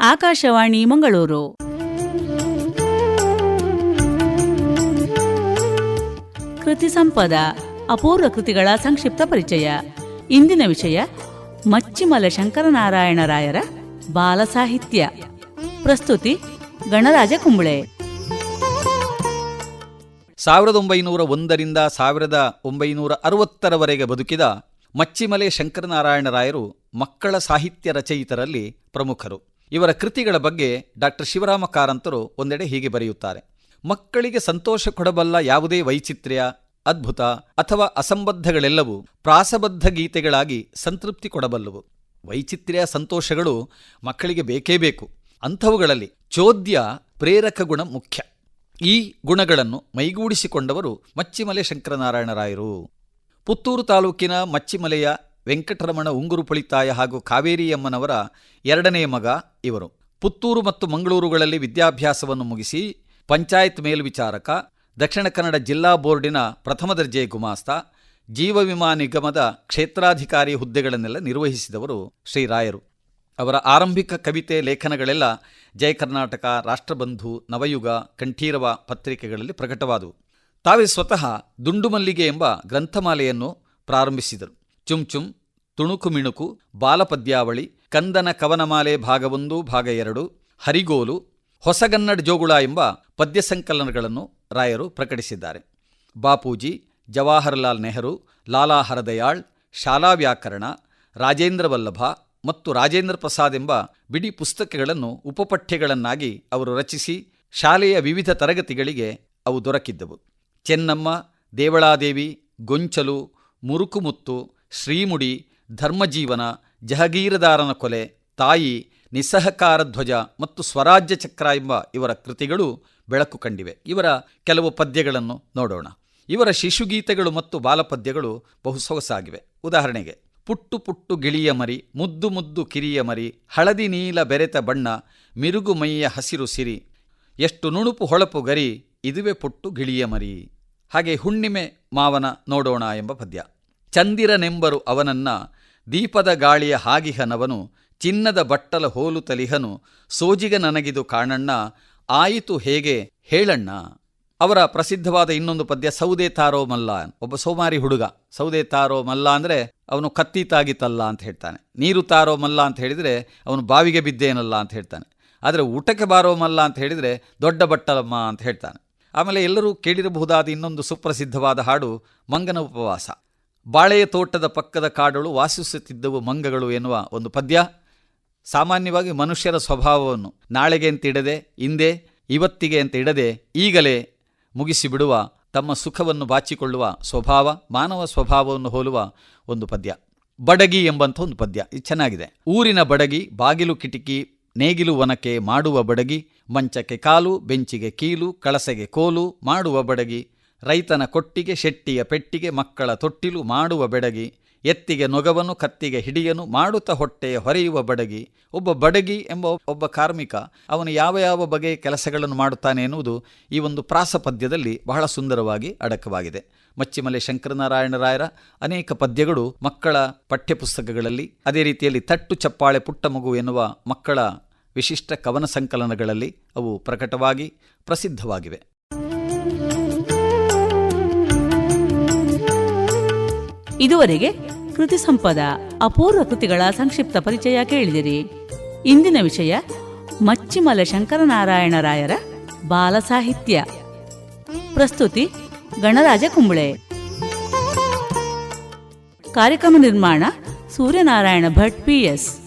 ಆಕಾಶವಾಣಿ ಮಂಗಳೂರು. ಕೃತಿ ಸಂಪದ, ಅಪೂರ್ವ ಕೃತಿಗಳ ಸಂಕ್ಷಿಪ್ತ ಪರಿಚಯ. ಇಂದಿನ ವಿಷಯ, ಮಚ್ಚಿಮಲ ಶಂಕರನಾರಾಯಣರಾಯರ ಬಾಲ ಸಾಹಿತ್ಯ. ಪ್ರಸ್ತುತಿ, ಗಣರಾಜ ಕುಂಬಳೆ. ಸಾವಿರದ ಒಂಬೈನೂರ ಒಂದರಿಂದ ಸಾವಿರದ ಒಂಬೈನೂರ ಅರವತ್ತರವರೆಗೆ ಬದುಕಿದ ಮಚ್ಚಿಮಲೆ ಶಂಕರನಾರಾಯಣರಾಯರು ಮಕ್ಕಳ ಸಾಹಿತ್ಯ ರಚಯಿತರಲ್ಲಿ ಪ್ರಮುಖರು. ಇವರ ಕೃತಿಗಳ ಬಗ್ಗೆ ಡಾಕ್ಟರ್ ಶಿವರಾಮ ಕಾರಂತರು ಒಂದೆಡೆ ಹೀಗೆ ಬರೆಯುತ್ತಾರೆ. ಮಕ್ಕಳಿಗೆ ಸಂತೋಷ ಕೊಡಬಲ್ಲ ಯಾವುದೇ ವೈಚಿತ್ರ್ಯ, ಅದ್ಭುತ ಅಥವಾ ಅಸಂಬದ್ಧಗಳೆಲ್ಲವೂ ಪ್ರಾಸಬದ್ಧ ಗೀತೆಗಳಾಗಿ ಸಂತೃಪ್ತಿ ಕೊಡಬಲ್ಲವು. ವೈಚಿತ್ರ್ಯ, ಸಂತೋಷಗಳು ಮಕ್ಕಳಿಗೆ ಬೇಕೇ ಬೇಕು. ಅಂಥವುಗಳಲ್ಲಿ ಚೋದ್ಯ ಪ್ರೇರಕ ಗುಣ ಮುಖ್ಯ. ಈ ಗುಣಗಳನ್ನು ಮೈಗೂಡಿಸಿಕೊಂಡವರು ಮಚ್ಚಿಮಲೆ ಶಂಕರನಾರಾಯಣರಾಯರು. ಪುತ್ತೂರು ತಾಲೂಕಿನ ಮಚ್ಚಿಮಲೆಯ ವೆಂಕಟರಮಣ ಉಂಗುರು ಪಳಿತಾಯ ಹಾಗೂ ಕಾವೇರಿಯಮ್ಮನವರ ಎರಡನೇ ಮಗ ಇವರು. ಪುತ್ತೂರು ಮತ್ತು ಮಂಗಳೂರುಗಳಲ್ಲಿ ವಿದ್ಯಾಭ್ಯಾಸವನ್ನು ಮುಗಿಸಿ ಪಂಚಾಯತ್ ಮೇಲ್ವಿಚಾರಕ, ದಕ್ಷಿಣ ಕನ್ನಡ ಜಿಲ್ಲಾ ಬೋರ್ಡಿನ ಪ್ರಥಮ ದರ್ಜೆ ಗುಮಾಸ್ತ, ಜೀವ ವಿಮಾ ನಿಗಮದ ಕ್ಷೇತ್ರಾಧಿಕಾರಿ ಹುದ್ದೆಗಳನ್ನೆಲ್ಲ ನಿರ್ವಹಿಸಿದವರು ಶ್ರೀರಾಯರು ಅವರ ಆರಂಭಿಕ ಕವಿತೆ ಲೇಖನಗಳೆಲ್ಲ ಜಯ ಕರ್ನಾಟಕ, ರಾಷ್ಟ್ರಬಂಧು, ನವಯುಗ, ಕಂಠೀರವ ಪತ್ರಿಕೆಗಳಲ್ಲಿ ಪ್ರಕಟವಾದವು. ತಾವೇ ಸ್ವತಃ ದುಂಡುಮಲ್ಲಿಗೆ ಎಂಬ ಗ್ರಂಥಮಾಲೆಯನ್ನು ಪ್ರಾರಂಭಿಸಿದರು. ಚುಂ ಚುಂ ತುಣುಕು ಮಿಣುಕು, ಬಾಲಪದ್ಯಾವಳಿ, ಕಂದನ ಕವನಮಾಲೆ ಭಾಗ ಒಂದು ಭಾಗ ಎರಡು, ಹರಿಗೋಲು, ಹೊಸಗನ್ನಡ ಜೋಗುಳ ಎಂಬ ಪದ್ಯ ಸಂಕಲನಗಳನ್ನು ರಾಯರು ಪ್ರಕಟಿಸಿದ್ದಾರೆ. ಬಾಪೂಜಿ, ಜವಾಹರಲಾಲ್ ನೆಹರು, ಲಾಲಾ ಹರದಯಾಳ್, ಶಾಲಾ ವ್ಯಾಕರಣ, ರಾಜೇಂದ್ರ ವಲ್ಲಭ ಮತ್ತು ರಾಜೇಂದ್ರ ಪ್ರಸಾದ್ ಎಂಬ ಬಿಡಿ ಪುಸ್ತಕಗಳನ್ನು ಉಪಪಠ್ಯಗಳನ್ನಾಗಿ ಅವರು ರಚಿಸಿ ಶಾಲೆಯ ವಿವಿಧ ತರಗತಿಗಳಿಗೆ ಅವು ದೊರಕಿದ್ದವು. ಚೆನ್ನಮ್ಮ, ದೇವಳಾದೇವಿ, ಗೊಂಚಲು, ಮುರುಕುಮುತ್ತು ಶ್ರೀಮುಡಿ, ಧರ್ಮಜೀವನ, ಜಹಗೀರದಾರನ ಕೊಲೆ, ತಾಯಿ ನಿಸ್ಸಹಕಾರ ಧ್ವಜ ಮತ್ತು ಸ್ವರಾಜ್ಯ ಚಕ್ರ ಎಂಬ ಇವರ ಕೃತಿಗಳು ಬೆಳಕು ಕಂಡಿವೆ. ಇವರ ಕೆಲವು ಪದ್ಯಗಳನ್ನು ನೋಡೋಣ. ಇವರ ಶಿಶುಗೀತೆಗಳು ಮತ್ತು ಬಾಲಪದ್ಯಗಳು ಬಹು ಸೊಗಸಾಗಿವೆ. ಉದಾಹರಣೆಗೆ, ಪುಟ್ಟು ಪುಟ್ಟು ಗಿಳಿಯ ಮರಿ, ಮುದ್ದು ಮುದ್ದು ಕಿರಿಯ ಮರಿ, ಹಳದಿ ನೀಲ ಬೆರೆತ ಬಣ್ಣ, ಮಿರುಗು ಮೈಯ ಹಸಿರು ಸಿರಿ, ಎಷ್ಟು ನುಣುಪು ಹೊಳಪು ಗರಿ, ಇದುವೆ ಪುಟ್ಟು ಗಿಳಿಯ ಮರಿ. ಹಾಗೆ ಹುಣ್ಣಿಮೆ ಮಾವನ ನೋಡೋಣ ಎಂಬ ಪದ್ಯ. ಚಂದಿರನೆಂಬರು ಅವನನ್ನ ದೀಪದ ಗಾಳಿಯ ಹಾಗಿಹನವನು, ಚಿನ್ನದ ಬಟ್ಟಲ ಹೋಲು ತಲಿಹನು, ಸೋಜಿಗ ನನಗಿದು ಕಾಣಣ್ಣ, ಆಯಿತು ಹೇಗೆ ಹೇಳಣ್ಣ. ಅವರ ಪ್ರಸಿದ್ಧವಾದ ಇನ್ನೊಂದು ಪದ್ಯ ಸೌದೆ ತಾರೋ ಮಲ್ಲ. ಒಬ್ಬ ಸೋಮಾರಿ ಹುಡುಗ ಸೌದೆ ತಾರೋ ಮಲ್ಲ ಅಂದರೆ ಅವನು ಕತ್ತಿ ತಾಗಿತಲ್ಲ ಅಂತ ಹೇಳ್ತಾನೆ. ನೀರು ತಾರೋ ಮಲ್ಲ ಅಂತ ಹೇಳಿದರೆ ಅವನು ಬಾವಿಗೆ ಬಿದ್ದೇನಲ್ಲ ಅಂತ ಹೇಳ್ತಾನೆ. ಆದರೆ ಊಟಕ್ಕೆ ಬಾರೋ ಮಲ್ಲ ಅಂತ ಹೇಳಿದರೆ ದೊಡ್ಡ ಬಟ್ಟಲಮ್ಮ ಅಂತ ಹೇಳ್ತಾನೆ. ಆಮೇಲೆ ಎಲ್ಲರೂ ಕೇಳಿರಬಹುದಾದ ಇನ್ನೊಂದು ಸುಪ್ರಸಿದ್ಧವಾದ ಹಾಡು ಮಂಗನ ಉಪವಾಸ. ಬಾಳೆಯ ತೋಟದ ಪಕ್ಕದ ಕಾಡಳು ವಾಸಿಸುತ್ತಿದ್ದವು ಮಂಗಗಳು ಎನ್ನುವ ಒಂದು ಪದ್ಯ. ಸಾಮಾನ್ಯವಾಗಿ ಮನುಷ್ಯರ ಸ್ವಭಾವವನ್ನು ನಾಳೆಗೆ ಅಂತ ಇಡದೆ, ಹಿಂದೆ, ಇವತ್ತಿಗೆ ಅಂತ ಇಡದೆ, ಈಗಲೇ ಮುಗಿಸಿಬಿಡುವ, ತಮ್ಮ ಸುಖವನ್ನು ಬಾಚಿಕೊಳ್ಳುವ ಸ್ವಭಾವ, ಮಾನವ ಸ್ವಭಾವವನ್ನು ಹೋಲುವ ಒಂದು ಪದ್ಯ. ಬಡಗಿ ಎಂಬಂಥ ಒಂದು ಪದ್ಯ. ಇದು ಚೆನ್ನಾಗಿದೆ. ಊರಿನ ಬಡಗಿ, ಬಾಗಿಲು ಕಿಟಕಿ, ನೇಗಿಲು ಒನಕೆ ಮಾಡುವ ಬಡಗಿ, ಮಂಚಕ್ಕೆ ಕಾಲು, ಬೆಂಚಿಗೆ ಕೀಲು, ಕಳಸೆಗೆ ಕೋಲು ಮಾಡುವ ಬಡಗಿ ರೈತನ ಕೊಟ್ಟಿಗೆ, ಶೆಟ್ಟಿಯ ಪೆಟ್ಟಿಗೆ, ಮಕ್ಕಳ ತೊಟ್ಟಿಲು ಮಾಡುವ ಬೆಡಗಿ, ಎತ್ತಿಗೆ ನೊಗವನು ಕತ್ತಿಗೆ ಹಿಡಿಯನು ಮಾಡುತ್ತ ಹೊಟ್ಟೆಯ ಹೊರೆಯುವ ಬಡಗಿ, ಒಬ್ಬ ಬಡಗಿ ಎಂಬ ಒಬ್ಬ ಕಾರ್ಮಿಕ, ಅವನು ಯಾವ ಯಾವ ಬಗೆಯ ಕೆಲಸಗಳನ್ನು ಮಾಡುತ್ತಾನೆ ಎನ್ನುವುದು ಈ ಒಂದು ಪ್ರಾಸ ಪದ್ಯದಲ್ಲಿ ಬಹಳ ಸುಂದರವಾಗಿ ಅಡಕವಾಗಿದೆ. ಮಚ್ಚಿಮಲೆ ಶಂಕರನಾರಾಯಣರಾಯರ ಅನೇಕ ಪದ್ಯಗಳು ಮಕ್ಕಳ ಪಠ್ಯಪುಸ್ತಕಗಳಲ್ಲಿ, ಅದೇ ರೀತಿಯಲ್ಲಿ ತಟ್ಟು ಚಪ್ಪಾಳೆ ಪುಟ್ಟ ಮಗು ಎನ್ನುವ ಮಕ್ಕಳ ವಿಶಿಷ್ಟ ಕವನ ಸಂಕಲನಗಳಲ್ಲಿ ಅವು ಪ್ರಕಟವಾಗಿ ಪ್ರಸಿದ್ಧವಾಗಿವೆ. ಇದುವರೆಗೆ ಕೃತಿ ಸಂಪದ, ಅಪೂರ್ವ ಕೃತಿಗಳ ಸಂಕ್ಷಿಪ್ತ ಪರಿಚಯ ಕೇಳಿದಿರಿ. ಇಂದಿನ ವಿಷಯ ಮಚ್ಚಿಮಲ ಶಂಕರನಾರಾಯಣ ರಾಯರ ಬಾಲ ಸಾಹಿತ್ಯ. ಪ್ರಸ್ತುತಿ ಗಣರಾಜ ಕುಂಬಳೆ. ಕಾರ್ಯಕ್ರಮ ನಿರ್ಮಾಣ ಸೂರ್ಯನಾರಾಯಣ ಭಟ್ ಪಿಎಸ್